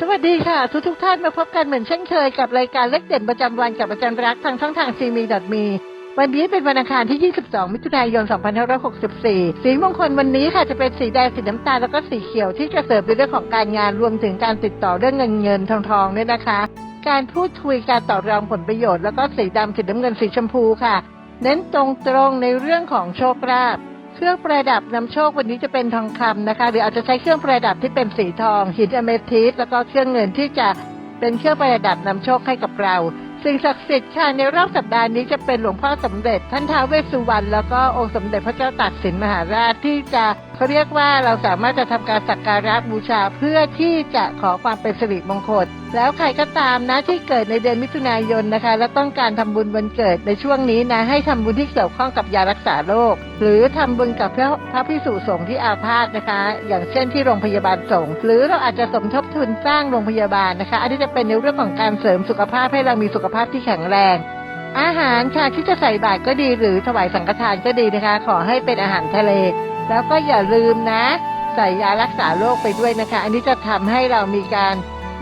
สวัสดีค่ะ ทุกทุกท่านมาพบกันเหมือนเช่นเคยกับรายการเล็กเด่นประจำวันกับอาจารย์รักทางช่องทางซีมีดอทมีวันนี้เป็นวันอังคารที่ 22 มิถุนายน 2564 สีมงคลวันนี้ค่ะจะเป็นสีแดง สีน้ำตาล แล้วก็สีเขียวที่จะเสริมในเรื่องของการงานรวมถึงการติดต่อเรื่องเงินเงินทองทองเนี่ยนะคะ การพูดคุยการต่อรองผลประโยชน์แล้วก็สีดำสีน้ำเงินสีชมพูค่ะ เน้นตรงๆในเรื่องของโชคลาภ เครื่องประดับนำโชควันนี้จะเป็นทองคำนะคะ หรืออาจจะใช้เครื่องประดับที่เป็นสีทอง หินอเมทิสแล้วก็เครื่องเงินที่จะเป็นเครื่องประดับนำโชคให้กับเราสิ่งศักดิ์สิทธิ์ค่ะในรอบสัปดาห์นี้จะเป็นหลวงพ่อสมเด็จ ท่านท้าวเวสสุวรรณแล้วก็องค์สมเด็จพระเจ้าตากสินมหาราชที่จะเขาเรียกว่าเราสามารถจะทำการสักการะบูชาเพื่อที่จะขอความเป็นสิริมงคล แล้วใครก็ตามนะที่เกิดในเดือนมิถุนายนนะคะ และต้องการทำบุญวันเกิดในช่วงนี้นะ ให้ทำบุญที่เกี่ยวข้องกับยารักษาโรคหรือทำบุญกับพระพระพิสุสงฆ์ที่อาพาธนะคะ อย่างเช่นที่โรงพยาบาลสงฆ์หรือเราอาจจะสมทบทุนสร้างโรงพยาบาลนะคะ อันนี้จะเป็นในเรื่องของการเสริมสุขภาพให้เรามีสุขภาพที่แข็งแรงอาหารค่ะที่จะใส่บาตรก็ดีหรือถวายสังฆทานก็ดีนะคะ ขอให้เป็นอาหารทะเล แล้วก็อย่าลืมนะ ใส่ยารักษาโรคไปด้วยนะคะ อันนี้จะทำให้เรามีการ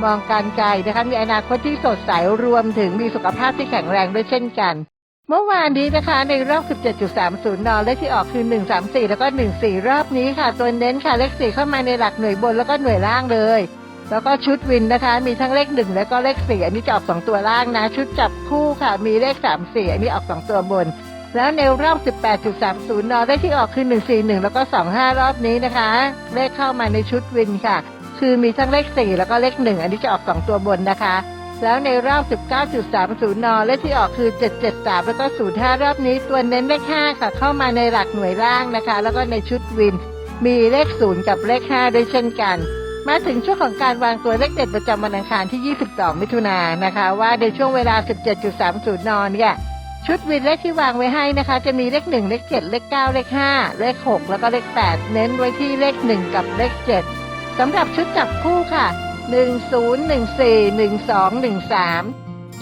มองการไกลนะคะ มีอนาคตที่สดใสรวมถึงมีสุขภาพที่แข็งแรงด้วยเช่นกัน เมื่อวานนี้นะคะ ในรอบ 17.30นเลขที่ออกคือ 134 แล้วก็ 14 รอบนี้ค่ะ ตัวเน้นค่ะเลข 4 เข้ามาในหลักหน่วยบนแล้วก็หน่วยล่างเลย แล้วก็ชุดวินนะคะ มีทั้งเลข 1 แล้วก็เลข 4 อันนี้จะออก 2 ตัวล่างนะ ชุดจับคู่ค่ะ มีเลข 3 4 อันนี้ออก 2 ตัวบน แล้วในรอบ 18.30นเลขที่ออกคือ 141 แล้วก็ 25 รอบนี้นะคะ เลขเข้ามาในชุดวินค่ะ คือมีทั้งเลข 4 แล้วก็เลข 1 อันนี้จะออก 2 ตัวบนนะคะ แล้วในรอบ 19.30นเลขที่ออกคือ 773 แล้วก็ 05 รอบนี้ ตัวเน้นเลข 5 ค่ะ เข้ามาในหลักหน่วยล่างนะคะ แล้วก็ในชุดวิน มีเลข 0 กับเลข 5 ด้วยเช่นกัน มาถึงช่วงของการวางตัวเลขเด็ดประจำวันอังคารที่ 22 มิถุนายนนะคะ ว่าในช่วงเวลา 17.30 นเนี่ย ชุดวินเลขที่วางไว้ให้นะคะ จะมีเลขหนึ่งเลขเจ็ดเลขเก้าเลขห้าเลขหกแล้วก็เลขแปดเน้นไว้ที่เลขหนึ่งกับเลขเจ็ดสำหรับชุดจับคู่ค่ะหนึ่งศูนย์หนึ่งสี่หนึ่งสองหนึ่งสาม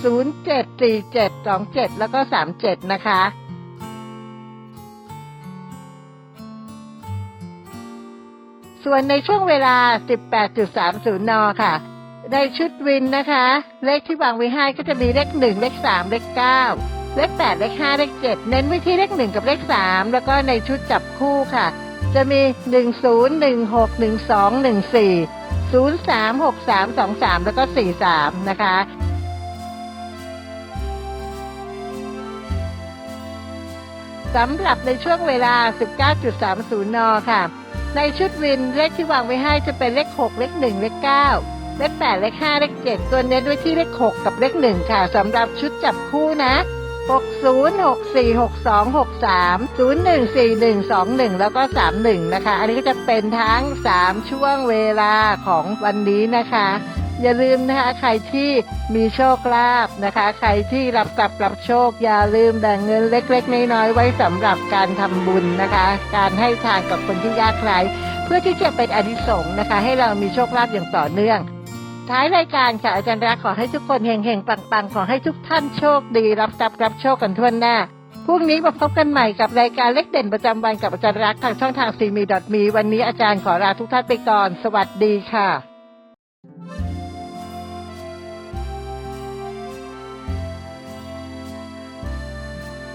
ศูนย์เจ็ดสี่เจ็ดสองเจ็ดแล้วก็สามเจ็ดนะคะส่วนในช่วงเวลา 18.30 น ค่ะ ในชุดวินนะคะ เลขที่วางไว้ให้ก็จะมีเลข 1 เลข 3 เลข 9 เลข 8 เลข 5 เลข 7 เน้นไว้ที่เลข 1 กับเลข 3 แล้วก็ในชุดจับคู่ค่ะ จะมี 10 16 12 14 03 63 23 แล้วก็ 43 นะคะสำหรับในช่วงเวลา 19.30 น ค่ะ ในชุดวินเลขที่วางไว้ให้จะเป็นเลข 6 เลข 1 เลข 9 เลข 8 เลข 5 เลข 7 ตัวเน้นไว้ที่เลข 6 กับเลข 1 ค่ะสำหรับชุดจับคู่นะ 60 64 62 63 01 41 21 แล้วก็ 31 นะคะ อันนี้ก็จะเป็นทั้ง 3 ช่วงเวลาของวันนี้นะคะ อย่าลืมนะคะ ใครที่มีโชคลาภนะคะ ใครที่รับทรัพย์รับโชค อย่าลืมแบ่งเงินเล็ก ๆ น้อยๆไว้สำหรับการทำบุญนะคะ การให้ทานกับคนที่ยากไร้เพื่อที่จะเป็นอานิสงส์นะคะ ให้เรามีโชคลาภอย่างต่อเนื่อง ท้ายรายการค่ะอาจารย์รักขอให้ทุกคนเฮงๆปังๆ ขอให้ทุกท่านโชคดี รับทรัพย์รับโชคกันทั่วหน้าพรุ่งนี้มาพบกันใหม่กับรายการเล็กเด่นประจำวันกับอาจารย์รักทางช่องทางซีมีดอทมีวันนี้อาจารย์ขอลาทุกท่านไปก่อน สวัสดีค่ะ